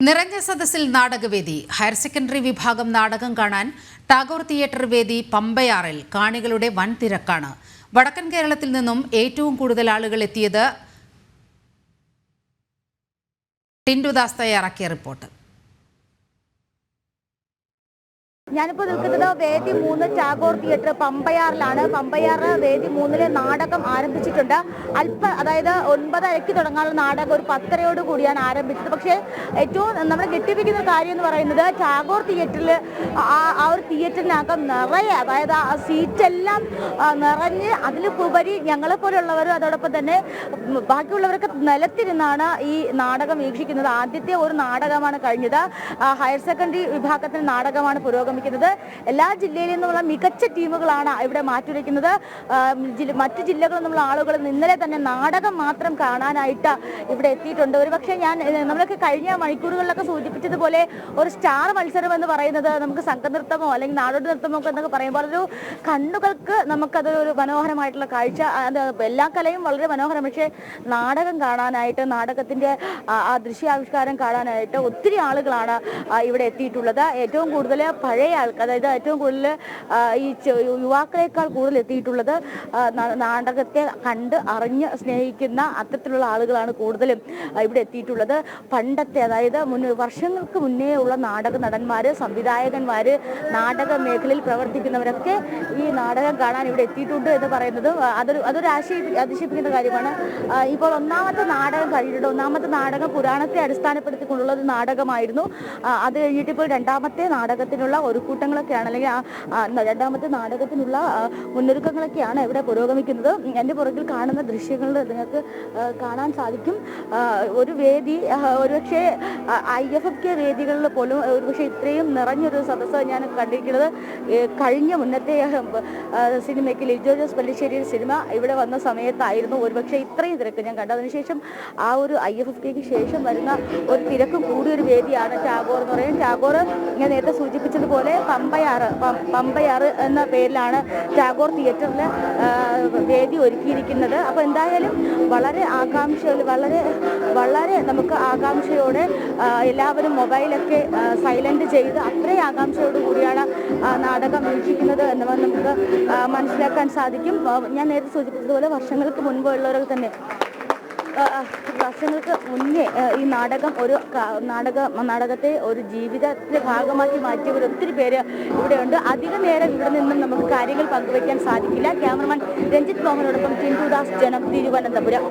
നിറഞ്ഞ സദസ്സിൽ നാടകവേദി higher secondary വിഭാഗം നാടകം കാണാൻ ടാഗോർ തിയേറ്റർ വേദി പമ്പയാറിൽ കാണികളുടെ വൻ തിരക്കാണ് വടക്കൻ കേരളത്തിൽ നിന്നും ഏറ്റവും കൂടുതൽ ആളുകൾ എത്തിയത് ടിൻഡുദാസ് തയ്യാറാക്കിയ റിപ്പോർട്ട്. ഞാനിപ്പോൾ നിൽക്കുന്നത് വേദി മൂന്ന് ടാഗോർ തിയേറ്റർ പമ്പയാറിലാണ്. പമ്പയാർ വേദി മൂന്നിലെ നാടകം ആരംഭിച്ചിട്ടുണ്ട്. അല്പ അതായത് ഒൻപതരയ്ക്ക് തുടങ്ങാനുള്ള നാടകം ഒരു പത്തരയോട് കൂടിയാണ് ആരംഭിച്ചത്. പക്ഷേ ഏറ്റവും നമ്മളെ ഞെട്ടിപ്പിക്കുന്ന കാര്യം എന്ന് പറയുന്നത് ടാഗോർ തിയേറ്ററിൽ ആ ഒരു തിയേറ്ററിനകം നിറയെ അതായത് ആ സീറ്റെല്ലാം നിറഞ്ഞ് അതിലുപരി ഞങ്ങളെ പോലെയുള്ളവരും അതോടൊപ്പം തന്നെ ബാക്കിയുള്ളവരൊക്കെ നിലത്തിരുന്നാണ് ഈ നാടകം വീക്ഷിക്കുന്നത്. ആദ്യത്തെ ഒരു നാടകമാണ് കഴിഞ്ഞത്. ഹയർ സെക്കൻഡറി വിഭാഗത്തിൽ നാടകമാണ് പുരോഗമിക്കുന്നത്. എല്ലാ ജില്ലയിൽ നിന്നുള്ള മികച്ച ടീമുകളാണ് ഇവിടെ മാറ്റുരയ്ക്കുന്നത് മറ്റ് ജില്ലകളിൽ നിന്നുള്ള ആളുകൾ ഇന്നലെ തന്നെ നാടകം മാത്രം കാണാനായിട്ട് ഇവിടെ എത്തിയിട്ടുണ്ട്. ഒരു പക്ഷേ ഞാൻ നമ്മളൊക്കെ കഴിഞ്ഞ മണിക്കൂറുകളിലൊക്കെ സൂചിപ്പിച്ചതുപോലെ ഒരു സ്റ്റാർ മത്സരം എന്ന് പറയുന്നത് നമുക്ക് സംഘനൃത്തമോ അല്ലെങ്കിൽ നാടോടി നൃത്തമോ ഒക്കെ എന്നൊക്കെ പറയുമ്പോൾ ഒരു കണ്ണുകൾക്ക് നമുക്കത് ഒരു മനോഹരമായിട്ടുള്ള കാഴ്ച. എല്ലാ കലയും വളരെ മനോഹരം. പക്ഷേ നാടകം കാണാനായിട്ട് നാടകത്തിന്റെ ആ ദൃശ്യാവിഷ്കാരം കാണാനായിട്ട് ഒത്തിരി ആളുകളാണ് ഇവിടെ എത്തിയിട്ടുള്ളത്. ഏറ്റവും കൂടുതൽ പഴയ ആൾക്കാർ അതായത് ഏറ്റവും കൂടുതൽ ഈ യുവാക്കളെക്കാൾ കൂടുതൽ എത്തിയിട്ടുള്ളത് നാടകത്തെ കണ്ട് അറിഞ്ഞ് സ്നേഹിക്കുന്ന അത്തരത്തിലുള്ള ആളുകളാണ് കൂടുതലും ഇവിടെ എത്തിയിട്ടുള്ളത്. പണ്ടത്തെ അതായത് മുൻ വർഷങ്ങൾക്ക് മുന്നേ ഉള്ള നാടക നടന്മാർ സംവിധായകന്മാർ നാടക മേഖലയിൽ പ്രവർത്തിക്കുന്നവരൊക്കെ ഈ നാടകം കാണാൻ ഇവിടെ എത്തിയിട്ടുണ്ട് എന്ന് പറയുന്നത് അതൊരു അതൊരു ആശയ അതിശയിപ്പിക്കുന്ന കാര്യമാണ്. ഇപ്പോൾ ഒന്നാമത്തെ നാടകം കഴിഞ്ഞിട്ടുണ്ട്. ഒന്നാമത്തെ നാടകം പുരാണത്തെ അടിസ്ഥാനപ്പെടുത്തിക്കൊണ്ടുള്ള ഒരു നാടകമായിരുന്നു. അത് കഴിഞ്ഞിട്ട് ഇപ്പോൾ രണ്ടാമത്തെ നാടകത്തിനുള്ള ഒരുക്കൂട്ടങ്ങളൊക്കെയാണ് അല്ലെങ്കിൽ ആ രണ്ടാമത്തെ നാടകത്തിനുള്ള മുന്നൊരുക്കങ്ങളൊക്കെയാണ് ഇവിടെ പുരോഗമിക്കുന്നത്. എന്റെ പുറകിൽ കാണുന്ന ദൃശ്യങ്ങൾ നിങ്ങൾക്ക് കാണാൻ സാധിക്കും. ഒരു വേദി ഒരുപക്ഷെ ഐ എഫ് എഫ് കെ വേദികളിൽ പോലും ഒരുപക്ഷെ ഇത്രയും നിറഞ്ഞൊരു സദസ്സ് ഞാൻ കണ്ടിരിക്കുന്നത്. കഴിഞ്ഞ മുന്നത്തെ സിനിമയ്ക്ക് ലിജോ ജോസ് പല്ലിശ്ശേരിയുടെ സിനിമ ഇവിടെ വന്ന സമയത്തായിരുന്നു. ഒരുപക്ഷെ ഇത്രയും തിരക്ക് ഞാൻ കണ്ടു. അതിനുശേഷം ആ ഒരു ഐ എഫ് എഫ് കെക്ക് ശേഷം വരുന്ന ഒരു തിരക്ക് കൂടിയൊരു വേദിയാണ് ടാഗോർ എന്ന് പറയുന്നത്. ടാഗോർ ഞാൻ നേരത്തെ സൂചിപ്പിച്ചതുപോലെ പമ്പയാറ് പമ്പയാറ് എന്ന പേരിലാണ് ടാഗോർ തിയേറ്ററിൽ വേദി ഒരുക്കിയിരിക്കുന്നത്. അപ്പോൾ എന്തായാലും വളരെ ആകാംക്ഷ വളരെ വളരെ നമുക്ക് ആകാംക്ഷയോടെ എല്ലാവരും മൊബൈലൊക്കെ സൈലന്റ് ചെയ്ത് അത്രയും ആകാംക്ഷയോട് കൂടിയാണ് നാടകം വീക്ഷിക്കുന്നത് എന്നുള്ളത് നമുക്ക് മനസ്സിലാക്കാൻ സാധിക്കും. ഞാൻ നേരത്തെ സൂചിപ്പിച്ചതുപോലെ വർഷങ്ങൾക്ക് മുൻപുള്ളവരൊക്കെ തന്നെ. വർഷങ്ങൾക്ക് മുന്നേ ഈ നാടകം ഒരു നാടക നാടകത്തെ ഒരു ജീവിതത്തിന്റെ ഭാഗമാക്കി മാറ്റിയവർ ഒത്തിരി പേര് ഇവിടെയുണ്ട്. അധിക നേരം ഇവിടെ നിന്നും നമുക്ക് കാര്യങ്ങൾ പങ്കുവയ്ക്കാൻ സാധിക്കില്ല. ക്യാമറമാൻ രഞ്ജിത്ത് മോഹനോടൊപ്പം ചിന്തുദാസ് ജനം തിരുവനന്തപുരം.